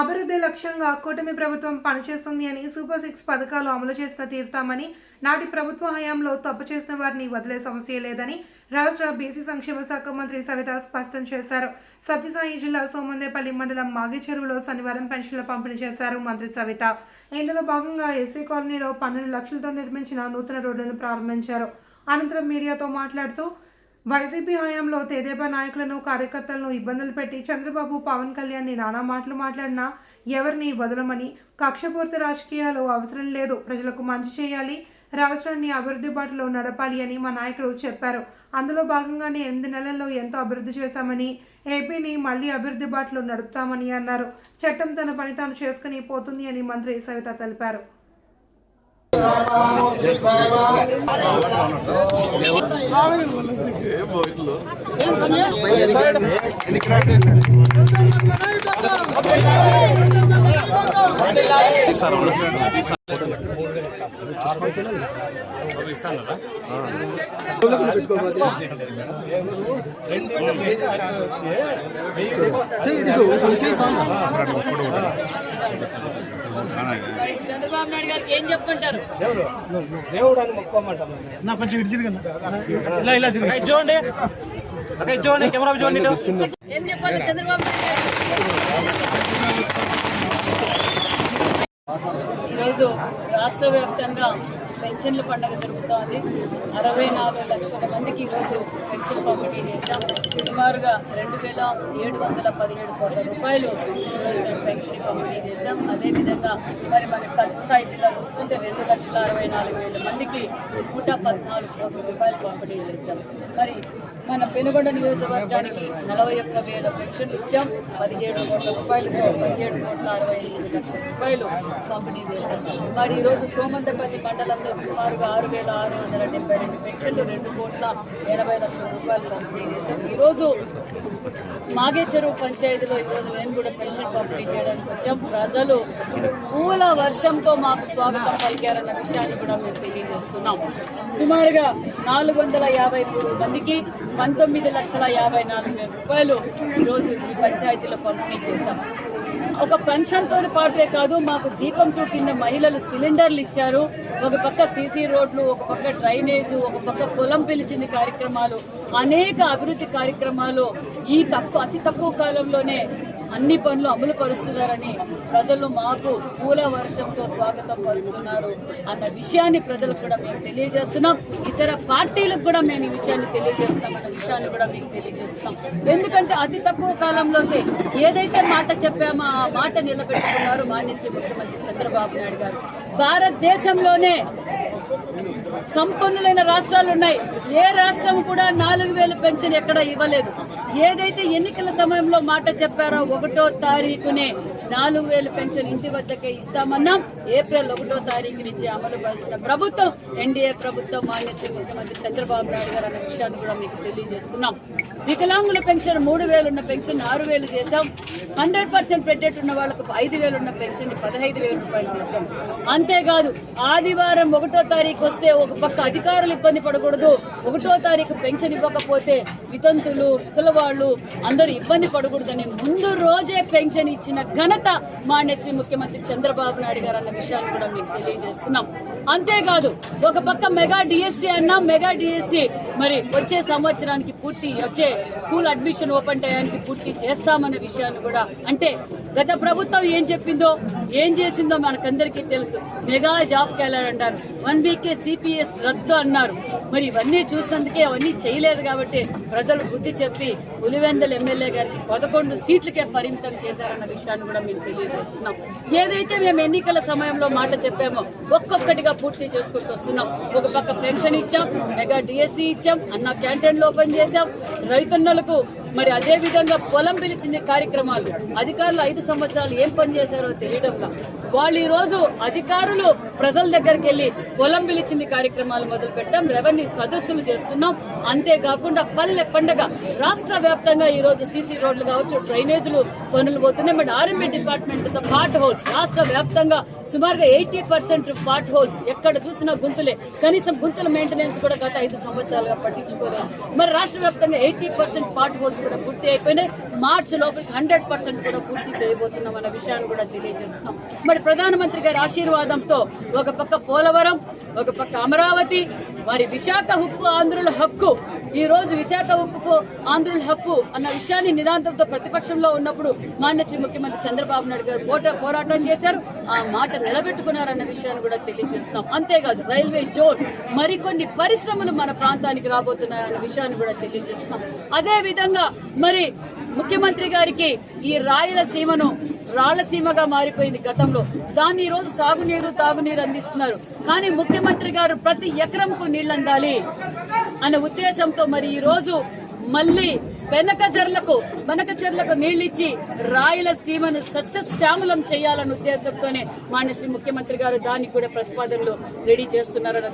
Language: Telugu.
అభివృద్ధి లక్ష్యంగా కూటమి ప్రభుత్వం పనిచేస్తుంది అని సూపర్ సిక్స్ పథకాలు అమలు చేసిన తీరుతామని నాటి ప్రభుత్వ హయాంలో తప్పు చేసిన వారిని వదిలే సమస్య లేదని రాష్ట్ర బీసీ సంక్షేమ శాఖ మంత్రి సవిత స్పష్టం చేశారు. సత్యసాయి జిల్లా సోమందేపల్లి మండలం మాగి చెరువులో శనివారం పెన్షన్ల పంపిణీ చేశారు మంత్రి సవిత. ఇందులో భాగంగా ఎస్సీ కాలనీలో పన్నెండు లక్షలతో నిర్మించిన నూతన రోడ్డును ప్రారంభించారు. అనంతరం మీడియాతో మాట్లాడుతూ వైసీపీ హయాంలో తెదేపా నాయకులను కార్యకర్తలను ఇబ్బందులు పెట్టి చంద్రబాబు పవన్ కళ్యాణ్ని నానా మాటలు మాట్లాడినా ఎవరిని వదలమని కక్షపూర్తి రాజకీయాలు అవసరం లేదు. ప్రజలకు మంచి చేయాలి. రాష్ట్రాన్ని అభివృద్ధి బాటలో నడపాలి అని మా నాయకుడు చెప్పారు. అందులో భాగంగానే ఎనిమిది నెలల్లో ఎంతో అభివృద్ధి చేశామని ఏపీని మళ్ళీ అభివృద్ధి బాటలో నడుపుతామని అన్నారు. చట్టం తన పని తాను చేసుకుని పోతుంది అని మంత్రి సవిత తెలిపారు. సార్? చంద్రబాబు నాయుడు గారికి ఏం చెప్పంటారు దేవుడు అని మొక్కోమంటాం నా కొంచెం ఇటు తిరగండి ఇలా ఇలా తిరగండి అక్కడ చూడండి. చూడండి. కెమెరా చూడండి ఇటు. ఏం చెప్పాలి చంద్రబాబు నాయుడు ఈరోజు రాష్ట్ర వ్యాప్తంగా పెన్షన్ల పండుగ జరుగుతోంది. అరవై నాలుగు లక్షల మందికి ఈరోజు పెన్షన్ పంపిణీ చేశాం. సుమారుగా రెండు వేల ఏడు వందల పదిహేడు కోట్ల రూపాయలు ఈరోజు పెన్షన్ పంపిణీ చేశాం. అదేవిధంగా మరి మన సత్యసాయి జిల్లా చూసుకుంటే రెండు లక్షల అరవై నాలుగు వేల మందికి నూట పద్నాలుగు కోట్ల రూపాయలు పంపిణీ చేశాం. మరి మన పెనుగొండ నియోజకవర్గానికి నలభై ఒక్క వేల పెన్షన్లు ఇచ్చాం. పదిహేడు కోట్ల రూపాయలతో పదిహేడు కోట్ల అరవై ఎనిమిది లక్షల రూపాయలు పంపిణీ చేశాం. మరి ఈరోజు సోమంతపల్లి మండలంలో సుమారుగా ఆరు వేల ఆరు వందల డెబ్బై రెండు పెన్షన్లు రెండు కోట్ల ఎనభై లక్షల రూపాయలు పంపిణీ చేశాం. ఈరోజు మాగే చెరువు పంచాయతీలో ఈరోజు నేను కూడా పెన్షన్ పంపిణీ చేయడానికి వచ్చాం. ప్రజలు పూల వర్షంతో మాకు స్వాగతం పలికారన్న విషయాన్ని కూడా మేము తెలియజేస్తున్నాం. సుమారుగా నాలుగు వందల యాభై మూడు మందికి పంతొమ్మిది లక్షల యాభై నాలుగు వేల రూపాయలు ఈరోజు ఈ పంచాయతీలో పంపిణీ చేశాం. ఒక పెన్షన్తో పాటే కాదు మాకు దీపం టూ కింద మహిళలు సిలిండర్లు ఇచ్చారు. ఒక పక్క సీసీ రోడ్లు ఒక పక్క డ్రైనేజ్ ఒక పక్క పొలం పిలిచింది కార్యక్రమాలు అనేక అభివృద్ధి కార్యక్రమాలు ఈ తక్కువ అతి తక్కువ కాలంలోనే అన్ని పనులు అమలు పరుస్తున్నారని ప్రజలు మాకు పూల వర్షంతో స్వాగతం పలుకుతున్నారు అన్న విషయాన్ని ప్రజలకు కూడా మేము తెలియజేస్తున్నాం. ఇతర పార్టీలకు కూడా మేము ఈ విషయాన్ని తెలియజేస్తున్నాం అన్న విషయాన్ని కూడా మీకు తెలియజేస్తున్నాం. ఎందుకంటే అతి తక్కువ కాలంలోనే ఏదైతే మాట చెప్పామో ఆ మాట నిలబెట్టుకున్నారు మాన్యశ్రీ ముఖ్యమంత్రి చంద్రబాబు నాయుడు గారు. భారతదేశంలోనే సంపన్నులైన రాష్ట్రాలు ఉన్నాయి. ఏ రాష్ట్రం కూడా నాలుగు వేల పెన్షన్ ఎక్కడ ఇవ్వలేదు. ఏదైతే ఎన్నికల సమయంలో మాట చెప్పారో ఒకటో తారీఖునే నాలుగు వేల పెన్షన్ ఇంటి వద్దకే ఇస్తామన్నాం. ఏప్రిల్ ఒకటో తారీఖు నుంచి అమలు పరిచిన ప్రభుత్వం ఎన్డీఏ ప్రభుత్వం మాన్యశ్రీ ముఖ్యమంత్రి చంద్రబాబు నాయుడు గారు అనే విషయాన్ని కూడా మీకు తెలియజేస్తున్నాం. వికలాంగుల పెన్షన్ మూడు వేలున్న పెన్షన్ ఆరు వేలు చేశాం. హండ్రెడ్ పర్సెంట్ పెట్టేట్టున్న వాళ్ళకు ఐదు వేలున్న పెన్షన్ పదహైదు వేల రూపాయలు చేశాం. అంతేకాదు ఆదివారం ఒకటో తారీఖు వస్తే ఒక పక్క అధికారులు ఇబ్బంది పడకూడదు. ఒకటో తారీఖు పెన్షన్ ఇవ్వకపోతే వితంతులు ముసలవాళ్ళు అందరూ ఇబ్బంది పడకూడదని ముందు రోజే పెన్షన్ ఇచ్చిన ఘనత మాన్యశ్రీ ముఖ్యమంత్రి చంద్రబాబు నాయుడు గారు అన్న విషయాన్ని కూడా మీకు తెలియజేస్తున్నాం. అంతేకాదు ఒక పక్క మెగా డిఎస్సి అన్నా మెగా డిఎస్సి మరి వచ్చే సంవత్సరానికి పూర్తి వచ్చే స్కూల్ అడ్మిషన్ ఓపెన్ టయానికి పూర్తి చేస్తామన్న విషయాన్ని కూడా అంటే గత ప్రభుత్వం ఏం చెప్పిందో ఏం చేసిందో మనకందరికీ తెలుసు. మెగా జాబ్ క్యాలర్ అంటారు వన్ వీకే సిపిఎస్ రద్దు అన్నారు. మరి ఇవన్నీ చూసినందుకే అవన్నీ చేయలేదు కాబట్టి ప్రజలు బుద్ధి చెప్పి పులివెందల ఎమ్మెల్యే గారికి పదకొండు సీట్లకే పరిమితం చేశారన్న విషయాన్ని కూడా మేము తెలియజేస్తున్నాం. ఏదైతే మేము ఎన్నికల సమయంలో మాట చెప్పామో ఒక్కొక్కటిగా పూర్తి చేసుకుంటూ వస్తున్నాం. ఒక పక్క పెన్షన్ ఇచ్చాం మెగా డిఎస్సి ఇచ్చాం అన్న క్యాంటీన్లు ఓపెన్ చేశాం. రైతన్నలకు మరి అదే విధంగా పొలం పిలిచిన కార్యక్రమాలు అధికారులు ఐదు సంవత్సరాలు ఏం పని చేశారో తెలియడంలా వాళ్ళు ఈ రోజు అధికారులు ప్రజల దగ్గరికి వెళ్ళి పొలం పిలిచింది కార్యక్రమాలు మొదలు పెట్టాం రెవెన్యూ సదస్సులు చేస్తున్నాం. అంతేకాకుండా పల్లె పండగ రాష్ట్ర వ్యాప్తంగా ఈ రోజు సీసీ రోడ్లు కావచ్చు డ్రైనేజీలు పనులు పోతున్నాయి. But RMB department part holes రాష్ట్ర వ్యాప్తంగా సుమారుగా ఎయిటీ పర్సెంట్ పార్ట్ హోల్స్ ఎక్కడ చూసినా గుంతులే. కనీసం గుంతుల మెయింటెనెన్స్ కూడా గత ఐదు సంవత్సరాలుగా పట్టించుకోలేదు. మరి రాష్ట్ర వ్యాప్తంగా ఎయిటీ పర్సెంట్ పార్ట్ హోల్స్ కూడా పూర్తి అయిపోయినాయి. మార్చి లోపలికి హండ్రెడ్ పర్సెంట్ కూడా పూర్తి చేయబోతున్నాం అన్న విషయాన్ని కూడా తెలియజేస్తున్నాం. మరి ప్రధానమంత్రి గారి ఆశీర్వాదంతో ఒక పక్క పోలవరం ఒక పక్క అమరావతి మరి విశాఖ హక్కు ఆంధ్రుల హక్కు ఈ రోజు విశాఖ హక్కుకు ఆంధ్రుల హక్కు అన్న విషయాన్ని నిదాంతంతో ప్రతిపక్షంలో ఉన్నప్పుడు మాన్య శ్రీ ముఖ్యమంత్రి చంద్రబాబు నాయుడు గారు పోట పోరాటం చేశారు. ఆ మాట నిలబెట్టుకున్నారన్న విషయాన్ని కూడా తెలియజేస్తున్నాం. అంతేకాదు రైల్వే జోన్ మరికొన్ని పరిశ్రమలు మన ప్రాంతానికి రాబోతున్నాయన్న విషయాన్ని కూడా తెలియజేస్తున్నాం. అదే విధంగా మరి ముఖ్యమంత్రి గారికి ఈ రాయలసీమను రాళ్ళసీమగా మారిపోయింది గతంలో. దాన్ని ఈరోజు సాగునీరు తాగునీరు అందిస్తున్నారు. కానీ ముఖ్యమంత్రి గారు ప్రతి ఎకరంకు నీళ్ళు అందాలి అనే ఉద్దేశంతో మరి ఈ రోజు మళ్ళీ వెనక చెర్లకు వెనక చెర్లకు నీళ్ళిచ్చి రాయలసీమను సస్యశ్యామలం చేయాలన్న ఉద్దేశంతోనే మాన్య శ్రీ ముఖ్యమంత్రి గారు దాన్ని కూడా ప్రతిపాదనలు రెడీ చేస్తున్నారన్న